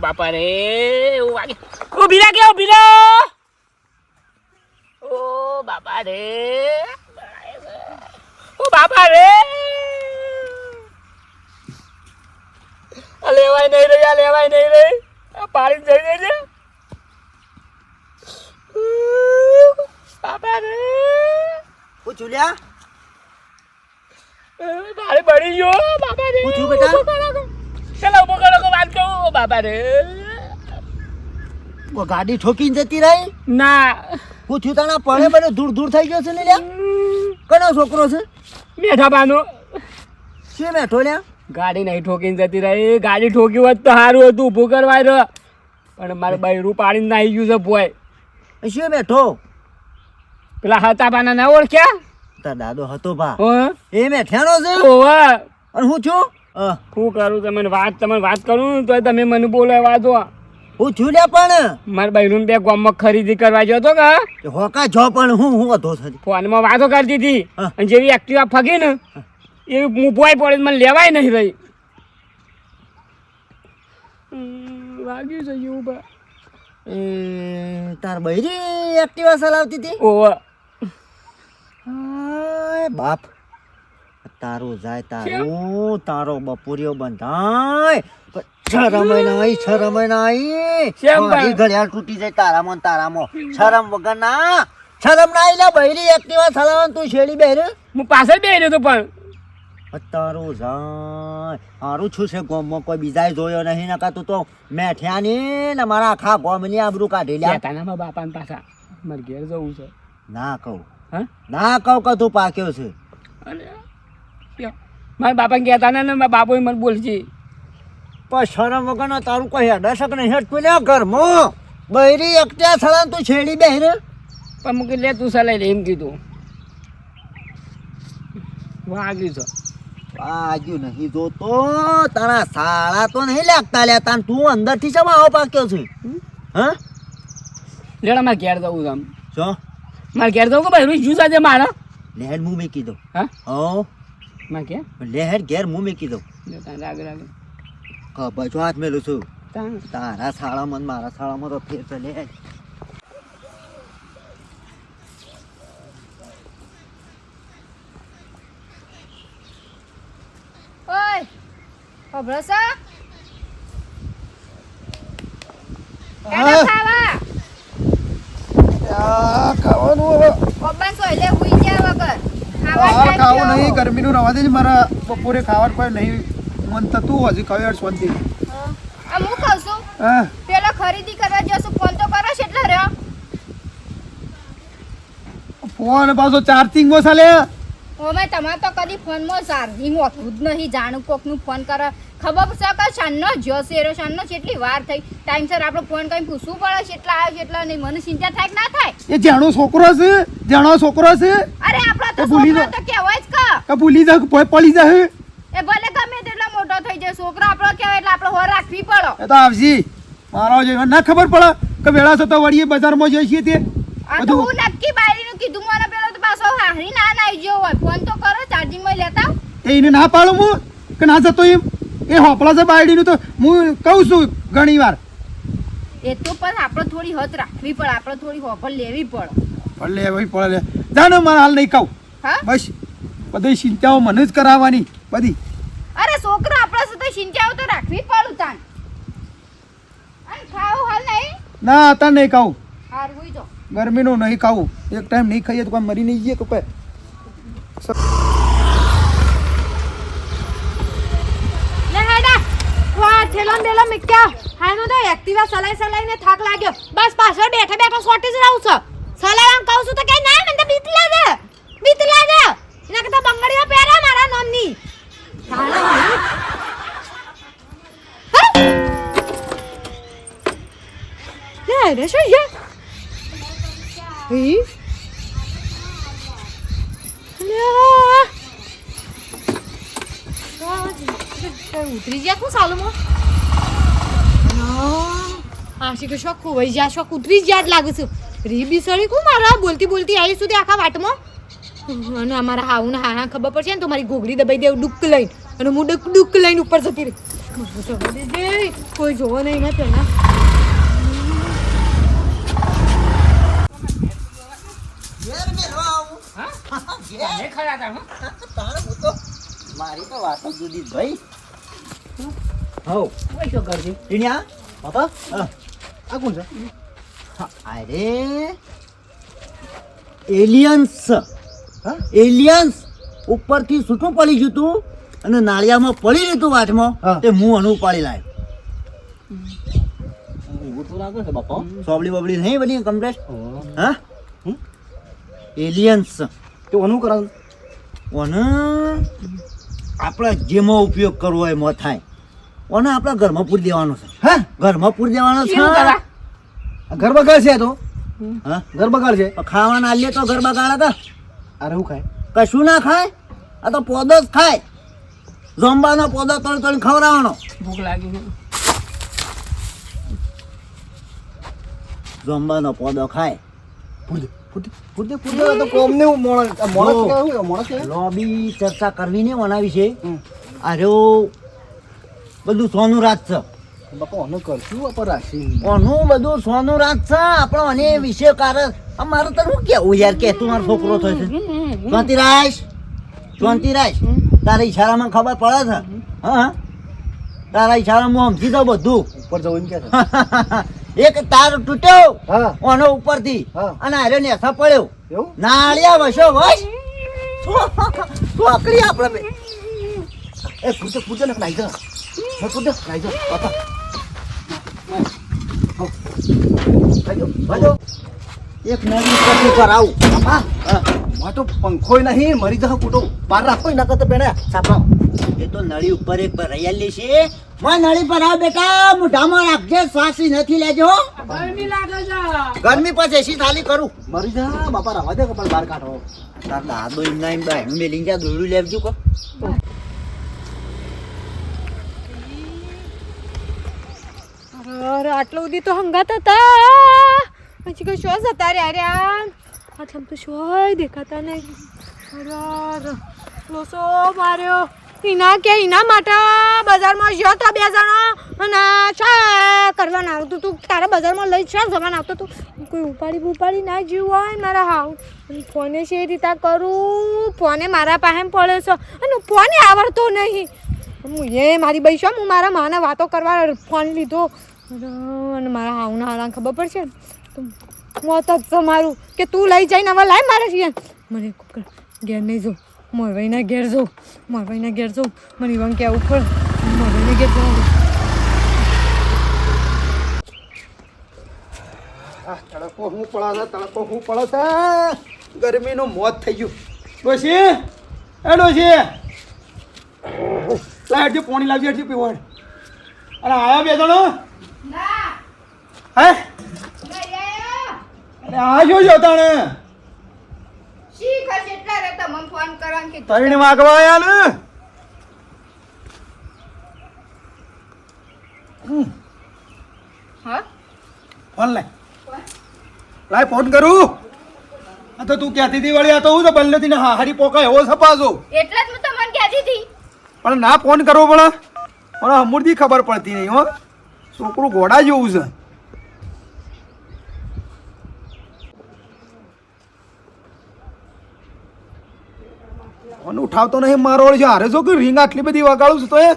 બાપા રે એવું વાગે. ઊભી કે ઓ રે ઓ બાપા રે ઓ બાપા રે. લેવાય નહીં રે આ લેવાય નહીં રે. આ પાડી જઈ રહી છે બાપા રે. ઓ જુલિયા. મારે બળી ગયો બાપા રે. બેટા? ચાલો ઊભો કરો કો વાત કહું ઓ રે. ગાડી ઠોકીને જતી રહી? ના. હું થયું તાણા પડે પડે દૂર દૂર થઈ ગયો છે ને લ્યા? કનો છોકરો છે? મેઠા બાનો બેઠો લ્યા? ગાડી નહીં ઠોકીને જતી રહી. ગાડી ઠોકી હોત તો સારું હતું ઊભું કરવાય રહ્યો. પણ મારે બૈરું પાડીને નાહી ગયું છે ભોય. શું બેઠો પેલા હતા બાના ના ઓળખ્યા? તાર દાદો હતો ભા. એ મેઠાનો છે? ઓવા અને હું છું શું કરું તમને વાત તમને વાત કરું તો તમે મને બોલાવા દો. હું છું ને પણ. મારા બૈરું બે ગામમાં ખરીદી કરવા જતો કે હોકા જો પણ હું હું હતો ફોનમાં વાતો કરતી હતી. અને જેવી એક્ટિવા ફગી ને એવી હું ભોય પડે મને લેવાય નહીં ભાઈ. વાગ્યું છે એવું બા તાર બૈરી એક્ટિવા ચલાવતી હતી? ઓવા. બાપ. તારું જાય તારું. તારો બપોરિયો બંધાય. શરમ નહીં શરમ નહીં મારી ઘડિયાળ તૂટી જાય તારામાં ને તારામાં. શરમ વગર ના. શરમ ના લે બૈરી એક્ટિવા ચલાવવાનું તું શેડી બેર હું બે રહ્યો પણ. તારું જાય. હારું છું છે ગોમમાં કોઈ બીજાએ જોયો નહીં નકા તું તો મેઠિયાની ને મારા આખા ગોમની આબરૂ કાઢી લ્યા. બાપા બાપાને પાછા મારે ઘેર જવું છે. ના કહું. હા? ના કહું કે તું પાક્યો છે. મારા બાપાને કહેતા હતા ને મારા બાપોએ મને બોલશે. પણ શરમ વગરનો તારું કોઈ હેડશક નહીં હેડતું લે ઘરમાં? બૈરી એકટ્યા થયા તું છેડી બે રે પણ મૂકી લે તું સલાઈ લે એમ કીધું. વાગ્યું છો વાગ્યું નહીં જોતો તારા સાળા તો નહીં લાગતા લે તાન તું અંદરથી છે આવો પાક્યો છે? હા? લેડા મારે ઘેર જવું આમ. જો. મારે ઘેર જવું કે ભાઈ જ્યુસ આજે મારા? લેડ હું મેં કીધું. હા? હો. મારે કે? લેહેડ ઘેર મું મૂકી દઉં. રાગ હાથ મેલું છું. તારા શાળામાં ને મારા શાળામાં તો ફેર તો લે ઓય ખાવા આ ખાવાનું હવે પપ્પા સોયલે હુઈ ગયા વગર હાલ ખાવું નહીં ગરમીનું રવા જ મારા બપોરે ખાવાનું કોઈ નહીં. મન થતું હજી ખાવ યાર શાંતિ હા. કહું છું? હા? પેલા ખરીદી કરવા જશું ફોન તો કરો છે એટલે રહ્યો. ફોન પાછો ચાર્જિંગમાં ચાલે? ઓમે તમારે તો કદી ફોનમાં ચાર્જિંગ હોતું જ નહીં. જાણું કોકનું ફોન કરે. ખબર છે કે શાનનો છે એરો શાનનો કેટલી વાર થઈ. ટાઈમસર આપણો ફોન કઈ પૂછવું પડે છે એટલા આવ્યો એટલા નહીં. મને ચિંતા થાય કે ના થાય? એ જાણો છોકરો છે. જાણો છોકરો છે? અરે આપણો તો ભૂલી છોકરો તો કહેવાય જ કા. કે ભૂલી જા કોઈ પડી જાય એ ભલે ગમે તેટલો મોટો થઈ જાય છોકરો આપણો કહેવાય એટલે આપણે હોર રાખવી પડો. એ તો આવજી. મારો જે ના ખબર પડે કે વેળા સતો વળીએ બજારમાં જઈએ છીએ તે. આ તો હું નક્કી બારીનું કીધું મને પેલો તો પાછો હારી ના ના આવી ગયો હોય. ફોન તો કરો ચાર્જિંગમાં લેતા. એ એને ના પાડું હું? કે ના જતો એમ? એ હોપળા છે બાયડીનું તો હું કહું છું ઘણી વાર એ તો પણ આપણે થોડી હદ રાખવી પડે આપણે થોડી હોફર લેવી પડે. પણ લે ભાઈ પડલે જાને મારે હાલ નહીં કહું હા? બસ. બધી ચિંતાઓ મને જ કરાવવાની. બધી. અરે છોકરો આપણા સાથે ચિંતાઓ તો રાખવી જ પડે તાન. અને ખાવું હાલ નહીં? ના અત્યારે નહીં ખાવું હાર હોઈ જો ગરમીનું નહીં ખાવું એક ટાઈમ નહીં ખાઈએ તો કોઈ મરી નહીં જઈએ તો કોઈ. થેલો બેલો મિક્યા. હાનું તો એક્ટિવા સલાઈ સલાઈને થાક લાગ્યો. બસ પાછળ બેઠા બેઠા સોટી જ રહું છું. સલાઈવાન કહું છું તો કઈ ના મને તો બીક લાગે. બીક લાગે. એના કરતા બંગડીઓ પહેરા મારા નામની? લે રે શું છે? હી? ઉતરી ગયા શું સાલુમાં? આશી કે શોખ ખોવાઈ ગયા શોખ ઉતરી જ યાદ લાગે છે. રી બિસળી કું મારા? બોલતી બોલતી આવી સુધી આખા વાટમાં? અને અમારા હાઉને હા હા ખબર પડશે ને તો મારી ઘોઘડી દબાઈ દેવું ડુક લઈને. અને હું ડુક ડુક લઈને ઉપર જતી રહી. કોઈ જોવો નહીં ને તને ખરા તા, હો? મારી તો વાત જુદી ભાઈ. હવ. ઓય શું કરજે? ટીણિયા? હા. આ કોણ છે? અરે. એલિયન્સ એલિયન્સ ઉપરથી છૂટું પડી ગયું તું અને નાળિયામાં પડી રહ્યું તું વાટમાં. તે હું અનુ પાડી લાવ્યો લાગે સોબડી બબડી નહીં બની કમ્પ્લેટ હા? એલિયન્સ તો અનુ કરાવ. ઓને આપણે જેમાં ઉપયોગ કરવો હોય એમાં થાય. ઓને આપણા ઘરમાં પૂરી દેવાનો છે. હા? ઘરમાં પૂરી દેવાનો છે? ઘર બગાડ છે તો? હા? ઘર બગાડ છે ખાવાના આલીએ તો ઘર બગાડ હતા અરે હું ખાય? કશું ના ખાય? આ તો પોદો જ ખાય. ઝોંબાનો પોદો તળ તળ ખવડાવવાનો. ભૂખ લાગી છે. ઝોમ્બાનો પોદો ખાય. પૂરદે પૂરદે પૂરદે પૂરદે આ તો કોમ ને હું મોણસ આ મોણસ જો. કહેવાય શું? મોણસ કહેવાય? લોબી ચર્ચા કરવી ને મનાવી છે. આર્યો બધું સોનું રાત છે. કરશું ઓનું બધું સોનું રાત આપણો અને વિશે કારણ અમારે તો શું કેવું યાર? કે તું મારો છોકરો થયો છે. શાંતિરાજ શાંતિરાજ તારા ઈશારામાં ખબર પડે છે? હા તારા ઈશારામાં સમજી દઉં બધું. ઉપર જવું કે એક તાર તૂટ્યો. હા. ઓનો ઉપરથી. હા. અને હારે નેસા પડ્યો. નાળિયા વસો વસ. ચોકડી આપણે બે. એ પૂરદે પૂરદે ને નાઈ જા. હે નાઈ જા. બાપા. ભજો એક નવી પર આવું. બાપા હા. તો પંખોય નહીં મરી જાવ કુટો. બહાર રાખો નકર તો પેણે. સાપડા એ તો નળી ઉપર એક પર રહેલી છે. માં નળી પર આવ બેટા. મોઢામાં રાખજે શ્વાસી નથી લેજો. ગરમી લાગે છે. ગરમી પછી એસી થાલી કરું. મરી જા. બાપા રવા દે કપડ બહાર કાઢો. તાર દાદો એમના એમ બાય મેલી જા દોડું લેવજો કો. અરે આટલો સુધી તો હંગાત હતા. પછી કઈ શો હતા રે અરે આટલા તો શોય દેખાતા નહીં. અરે લોસો માર્યો. ઈના કે ઈના માટે બજારમાં જ્યો તો બે જણા. અને શા કરવાના આવતું તું. તારા બજારમાં લઈ શા જવાના આવતો તું. કોઈ ઉપાડી ઉપાડી ના જીવ હોય મારા હાવ. ફોને છે રીતે કરું? ફોને મારા પાસે પડે છે. અને ફોને આવડતો નહીં. હું એ મારી બઈ હું મારા માને વાતો કરવા ફોન લીધો. અને મારા હાવના હાલા ખબર પડશે? તો મોત જ છે મારું કે તું લઈ જઈને હવે લાય મારે છીએ મને ઘેર નહીં જો. મોરવાઈના ઘેર જો. મોરવાઈના ઘેર જો. મને ઇવન કેવું પણ મોરવાઈના ઘેર જવું તડકો હું પડે તડકો હું પડે ગરમીનું મોત થઈ ગયું. ડોશી, એ ડોશી. લાય હટજો પાણી લાવજો પીવાડ. અને આયા બે જણો. હે? અરે આ છો તાણે. શી ખર્ચ એટલા રહેતા મને ફોન કરવાનું કે આયા ને? હા? ફોન લાય. લાય ફોન કરું. આ તો તું કહેતી હતી વળી? આ તો હું તો બલ્લેથી હા હારી પોકા એવો સપાસો. એટલે જ હું તમને કહેતી હતી. પણ ના ફોન કરવો પણ પણ અમૂર્તિ ખબર પડતી નહીં હો. છોકરું ઘોડા જેવું છે. ફોન ઉઠાવતો નહીં મારો વળી હારે જો કે રીંગ આટલી બધી વગાડું છું તો એ?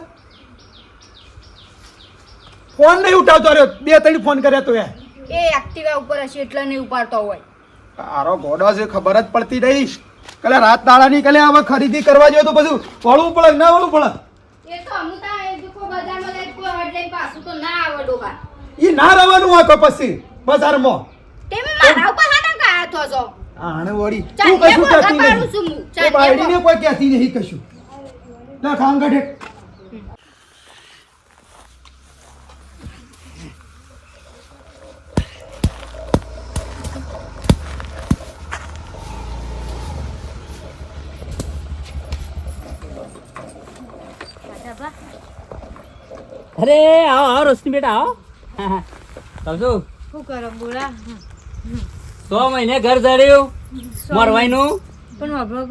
ફોન નહીં ઉઠાવતો અરે બે ત્રણ ફોન કર્યા તો એ. એ એક્ટિવા ઉપર હશે એટલે નહીં ઉપાડતો હોય. તારો ગોડો છે ખબર જ પડતી રહીશ કલે રાત દાડાની કલે હવે ખરીદી કરવા જોઈએ તો બધું વળવું પડે ના વળવું પડે? એ તો અમુતા એ દુખો બજારમાં લઈ કોઈ હડ લઈ પાછું તો ના આવડો બા ઈ ના રવાનું હોય તો પછી બજારમાં. તેમે મારા ઉપર હાટા કાયા તો છો આણે વળી. તું કશું કહેતી નહીં. છું હું. ચાલ, એ બાયડીને કોઈ કહેતી નહીં કશું. ના ખાંગઢે અરે આવો આવો રોશની બેટા આવો. હા, હા. તો શું શું કરો બોલા? સો મહિને ઘર જડ્યું મોરવાઈનું પણ વાપરો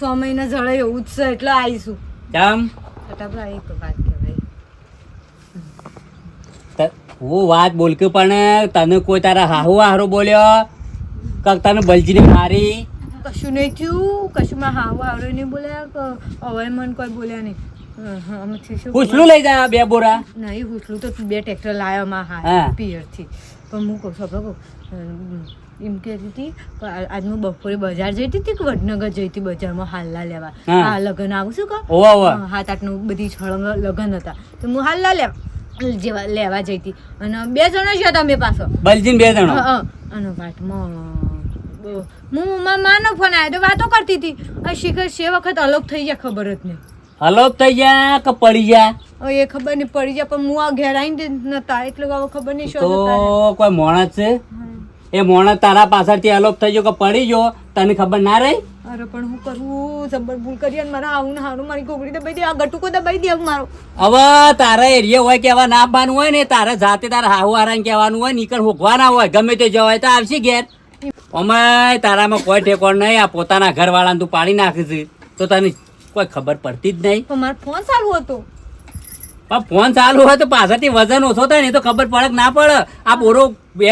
સો મહિના જળે એવું જ છે એટલે આવીશું કેમ? ફટાફટ એક વાત કહેવાય. હું વાત બોલકે પણ તને કોઈ તારા હાહુ હારો બોલ્યો? કાક તને બલજીને મારી? કશું નહીં થયું કશું માં હાહુ આવડે નહીં બોલ્યા કે હવે મને કોઈ બોલ્યા નહીં. હુસલું લઈ જા બે બોરા. નહીં હુસલું તો બે ટ્રેક્ટર લાવ્યો માં હા. પિયરથી પણ હું કહું છું કહું એમ કહેતી હતી કે આ- બપોરે બજાર જઈતી હતી કે વડનગર જઈ હતી બજારમાં હાલના લેવા. હા. લગ્ન આવું છું કે હાથ આઠનું બધી છળંગ લગ્ન હતા. તો હું હાલલા લેવા જેવા લેવા જઈ હતી. અને બે જણા જ તમે પાછો. બલજીન બે જણો. અને વાટમાં હું માનો ફોન આવ્યો તો વાતો કરતી હતી. શિખર છે વખત અલગ થઈ ગયા ખબર જ નહીં. અલોપ થઈ ગયા કે પડી ગયા? એ ખબર નહીં પડી જાય પણ હું આ ઘેર આવીને નતા. એટલે ખબર નહીં શું કોઈ મોણા છે? એ મોણસ તારા પાછળથી અલોપ થઈ ગયો કે પડી ગયો? તને ખબર ના રહી? અરે પણ હું કરું? જબર ભૂલ કરી અને મારા આવું હારું મારી ગોગડી દબાઈ દે આ ગટુકો દબાઈ દે મારો. હવે તારા એરિયા હોય કેવા ના આપવાનું હોય ને તારે જાતે તારા હાહુ આરામ કહેવાનું હોય નીકળ હોકવાના હોય ગમે તે જવાય તો આવશે ઘેર. અમે તારામાં કોઈ ઠેકોણ નહીં આ પોતાના ઘરવાળાને તું પાડી નાખીશ તો તને કોઈ ખબર પડતી જ નહીં. મારો ફોન સારું હતો. પણ ફોન ચાલુ હોય તો પાછળથી વજન ઓછો થાય ને તો ખબર પડે ના પડે. આ બોરો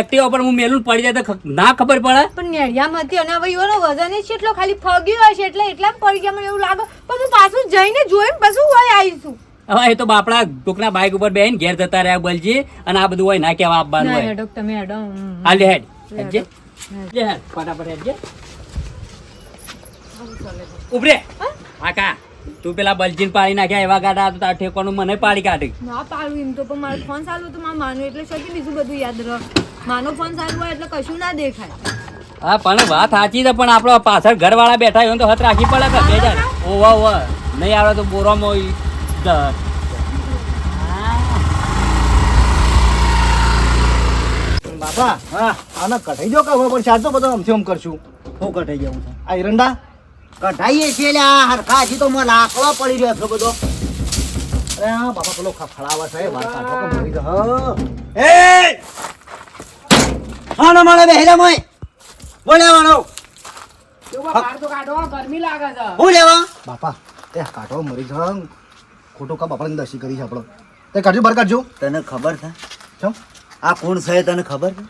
એક્ટિવા પર હું મેલું પડી જાય તો ના ખબર પડે. પણ નેડિયામાં હતી અને હવે એનો વજન છે એટલો ખાલી ફગ્યો હશે એટલે એટલા પડી ગયા મને એવું લાગે. પણ હું પાછું જઈને જોઈને પાછું હોય આવીશું હવે એ તો બાપડા ટૂંકના બાઇક ઉપર બેહીને ઘેર જતા રહ્યા બલજી અને આ બધું હોય ના કેવા આપવાનું હોય. હેડો તમે હેડો. હા લે હેડ. હેડજે લે હેડ. ફટાફટ હેડજે ઉભરે. કાકા તું પેલા બલજીન પાડી નાખ્યા એવા ગાડા તો તાર ઠેકોનું મને પાડી કાઢી. ના પાડું એમ તો પણ મારો ફોન સારું તો મારે માનું એટલે શું બીજું બધું યાદ રહ. માનો ફોન સારું હોય એટલે કશું ના દેખાય. હા પણ વાત સાચી છે પણ આપણો પાછળ ઘરવાળા બેઠા હોય તો હત રાખી પડે કે બે હજાર ઓવા ઓવા નહીં આવે તો બોરામાં બાપા હા. આને કઢાઈ દો કે હવે પણ ચાર બધો આમથી આમ કરશું? હું કટાઈ જાઉં હું આ એરંડા? કઢાઈએ છે લે આ હરખા હજી તો મને લાકડો પડી રહ્યો છે બધો. અરે હા બાપા પેલો ખફડાવા છે વાર તો કે મરી ગયો. હા. એ! હાનો માણે બેહેલા મોય બોલે વાળો હું લેવા? બાપા તે કાઢો મરી જા ખોટું કા બાપાને દસી કરી છે આપણો. તે કાઢજો બહાર કાઢજો. તને ખબર છે? આ કોણ છે તને ખબર છે?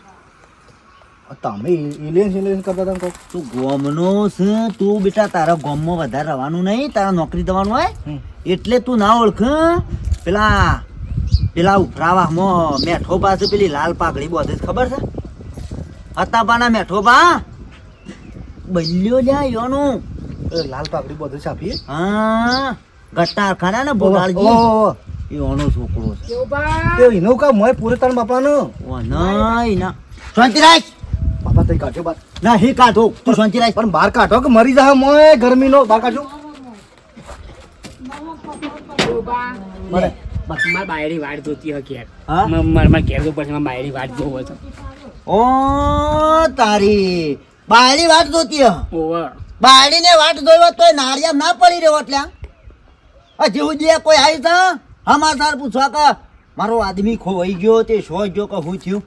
તમે એલિયન્સ એલિયન્સ કરતા હતા તું ગોમનો છે તું બેટા તારા ગોમમાં વધારે રહેવાનું નહીં તારા નોકરી દેવાનું હોય. એટલે તું ના ઓળખ પેલા પેલા ઉભરાવામાં મેઠો પાસે પેલી લાલ પાઘડી બોધે છે ખબર છે? હતાબાના મેઠો બા બલ્યો લ્યા યોનું લાલ પાઘડી બોધે છાપી હા ગટ્ટા ખરા ને બોલાળજી યોનો છોકરો છે. તે એનો કા મોય પૂરે તાર બાપાનો? ઓ ના શાંતિરાજ! બાપા તઈ કાઢો બાર. ના હે કાઢો. તું શાંતિરાજ પણ બહાર કાઢો કે મરી જા મોય ગરમીનો. બહાર કાઢજો. મારે માર બાયડી વાટ જોતી હ કે હા? માર મારે ઘેર પછી માર બાયડી વાટ જોવો છે. ઓ તારી. બાયડી વાટ જોતી હ? ઓવર બાયડીને વાટ જોયો તો નારિયા ના પડી રહ્યો એટલે હજી જે કોઈ આવી છે હમાસાર પૂછવા કે મારો આદમી ખોવાઈ ગયો તે શો ગયો કે હું થયું?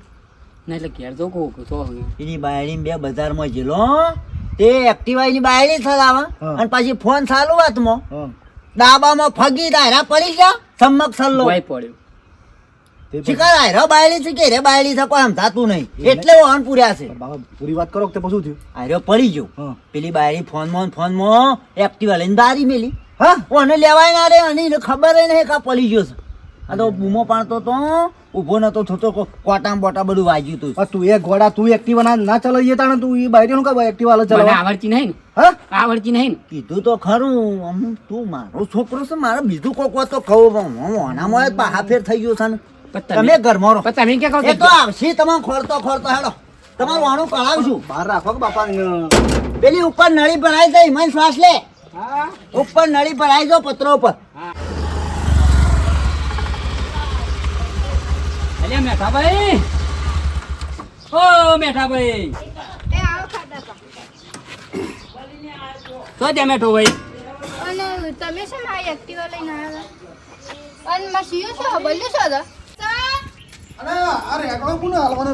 ના એટલે ઘેર તો કહું તો એની બાયડી બે બજારમાં જેલો તે એક્ટિવા એની બાયડી ચલાવે. અને પછી ફોન ચાલુ હાથમાં. ડાબામાં ફગી દાયરા પડી ગયા સમક સલ્લો. ભાઈ પડ્યો. શિકાર આયરો બાયડી છે કે રે બાયડી છે કોઈ સમજાતું નહીં. એટલે પૂર્યા છે. પૂરી વાત કરો કે તે પછી થયું? આયરો પડી ગયો. પેલી બાયડી ફોન મોન ફોન ફોનમાં એક્ટિવા લઈને બારી મેલી. હા. ઓને લેવાય ના રે અને ખબર નહીં કા પડી ગયો છે. આ તો બૂમો પાડતો તો ઊભો નતો થતો કોટા કોટામ બોટા બધું વાગ્યું તું. તું એ ઘોડા તું એક્ટિવા ના ના ચલાવીએ તાણે? તું એ બાયરીનું કા એક્ટિવા હાલ ચલાવ આવડતી નહીં હા? આવડતી નહીં કીધું તો ખરું આમ તું મારો છોકરો છે મારે બીજું કોક તો કહું ઓનામાં બહાર ફેર થઈ ગયો છે ને. તમે તમે ઘરમાં રહો. તમે ક્યાં કહો એ તો આવશે તમે ખોરતો ખોરતો હેડો. તમારું વાણું કળાવશું બહાર રાખો કે બાપા પેલી ઉપર નળી ભરાઈ જાય મન શ્વાસ લે. ઉપર નળી ભરાઈ જો પત્રો ઉપર. અલ્યા મેઠાભાઈ. ઓ મેઠાભાઈ. એ આવો તો. ત્યાં મેઠો ભાઈ. અને તમે છે ને આ એક્ટિવા લઈને આવ્યા હતા? અને માં સીઓ છો? બલ્યો છો અરે કોને હાલવાનો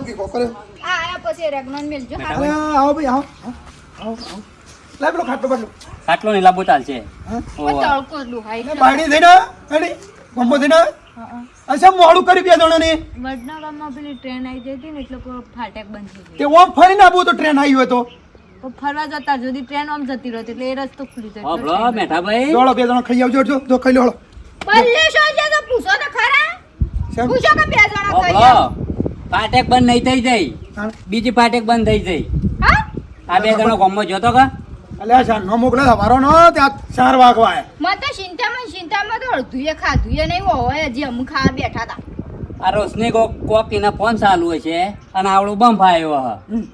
આ આયા પછી રેગનોન મેલજો. અરે આવો ભાઈ આવો. આવો આવો. લાય ખાટલો બાટલો ને લાંબો ચાલશે. તળકો દુહાઈ થઈને. અચ્છા મોડું કરી બે જણાને. વડનગરમાં પેલી ટ્રેન આવી જતી ને એટલે કોઈ ફાટક બંધ થઈ ગઈ તે ઓમ ફરીને આવું તો ટ્રેન આવી હોય તો. તો ફરવા જતા સુધી ટ્રેન ઓમ જતી રહે એટલે એ રસ્તો ખુલી જાય. આપણો મેઠા ભાઈ દોડો બે જણા ખાઈ આવજો જો જો ખાઈ લો બલ્લે શો જે તો પૂછો તો ખરા? પૂછો કે બે જણા ખાઈ આવજો ફાટેક બંધ નહીં થઈ જાય. બીજી ફાટેક બંધ થઈ જાય. હા? આ બે જણો ગામમાં જોતો કા? અલ્યા શા નો મોકલે વારો નો ત્યાં ચાર વાગવા મત તો ચિંતામાં ચિંતામાં તો અડધું એ ખાધું એ નહીં હોય હજી અમુક ખાવા બેઠા હતા આ રોશની કોક કોક એના ફોન ચાલુ છે અને આવડું બંફ આવ્યો હ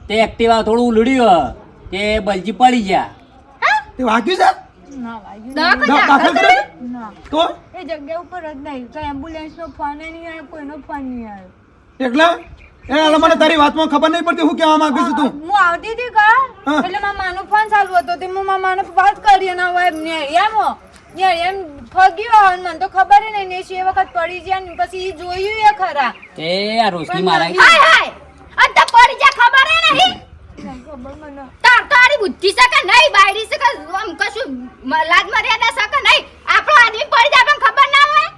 તે એક્ટિવા થોડું ઉલડ્યું હ. તે બલજી પડી ગયા. તે વાગ્યું છે? એ જગ્યા ઉપર જ નહીં. તો એમ્બ્યુલન્સ નો ફોન નહીં આવ્યો કોઈનો ફોન નહીં આવ્યો. એકલા? એ મને તારી વાતમાં ખબર નહીં પડતી હું કહેવા માંગુ છું તું. હું આવતી હતી કા એટલે મારા માનો ફોન ચાલુ હતો તે હું મારા માનો વાત કરી અને હવે નેળિયામાં નેળિયામ ફગ્યો હન મને તો ખબર નહીં ને છે વખત પડી ગયા ને પછી ઈ જોયું એ ખરા. તે આ રોશની મારા હાય હાય અને તો પડી જા ખબર નહીં નહીં. ખબર મને તાર તારી બુદ્ધિ છે કે નહીં બાયરી છે કે આમ કશું લાજ મર્યાદા છે કે નહીં? આપણો આદમી પડી જાય પણ ખબર ના હોય?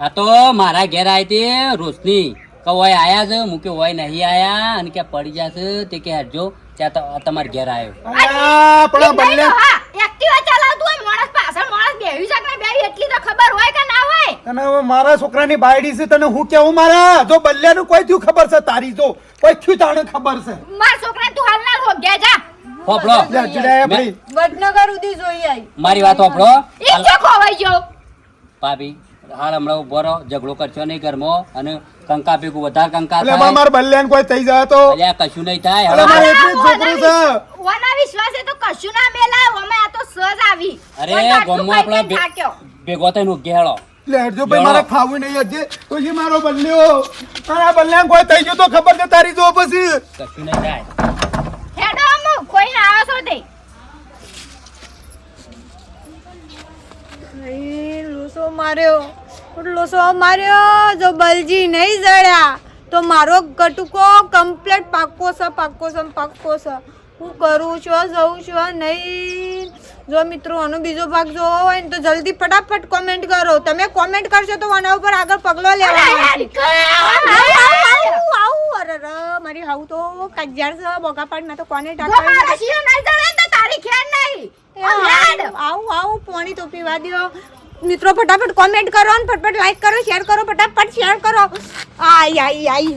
આ તો મારા ઘેર આવી હતી રોશની. કે ઓય આયા છે? હું કે ઓય નહીં આયા. અને કે પડી જશે તે કે હેડજો ત્યાં તમારે તમારા ઘેર આવ્યો પેલા બલ્લે હા. એક્ટિવા ચલાવતું હોય માણસ પાછળ માણસ બેહી શકે ને બેહી એટલી તો ખબર હોય કે ના હોય. તને હવે મારા છોકરાની બાયડી છે તને હું કેવું મારા? જો બલ્યાનું કોઈ થયું ખબર છે તારી જો. કોઈ થયું તાણે ખબર છે. મારા છોકરા તું હાલ ના રોગ્યા જા. હોપડો. વડનગર સુધી જોઈ આવી મારી વાત હોપડો ઈ ચોખો હોય જો ભાભી હાલ હમણાં ઊભો રહો ઝઘડો કરશો નહીં ઘરમાં અને કંકા ભેગું વધારે કંકા એટલે થાય. મારા કોઈ થઈ જાય તો? અલ્યા કશું નહીં થાય. અલે મારે એટલું છોકરું છે. ઓના વિશ્વાસે તો કશું ના મેલા અમે આ તો સજ આવી. અરે ગોમો આપણા ભેગો થઈને ઉગે હેળો. લે ભાઈ મારે ખાવું નહીં આજે તો જે મારો બલ્યો. તારા બલ્યાને કોઈ થઈ ગયો તો ખબર છે તારી જો પછી. કશું નહીં થાય. હેડો અમુ કોઈ ના આવે તે એ લોસો માર્યો. લોસો માર્યો. જો બલજી નહીં જડ્યા તો મારો ગટુકો કમ્પ્લેટ પાક્કો છે પાક્કો છે પાક્કો છે. હું કરું છું જઉં છું નહીં. જો મિત્રો આનો બીજો ભાગ જોવો હોય ને તો જલ્દી ફટાફટ કોમેન્ટ કરો. તમે કોમેન્ટ કરશો તો આના ઉપર આગળ પગલો લેવાનો. અરે રે, મારી હાઉ તો કજ્જાર છે બોગાપાડમાં તો કોને જો ટાંકવાની મારા શિયો નહીં જડે ને તો તારી ખેર નહીં. આવું આવું પાણી તો પીવા દ્યો મિત્રો, ફટાફટ કોમેન્ટ કરો અને ફટાફટ લાઈક કરો શેર કરો, ફટાફટ શેર કરો. આઈ આઈ આઈ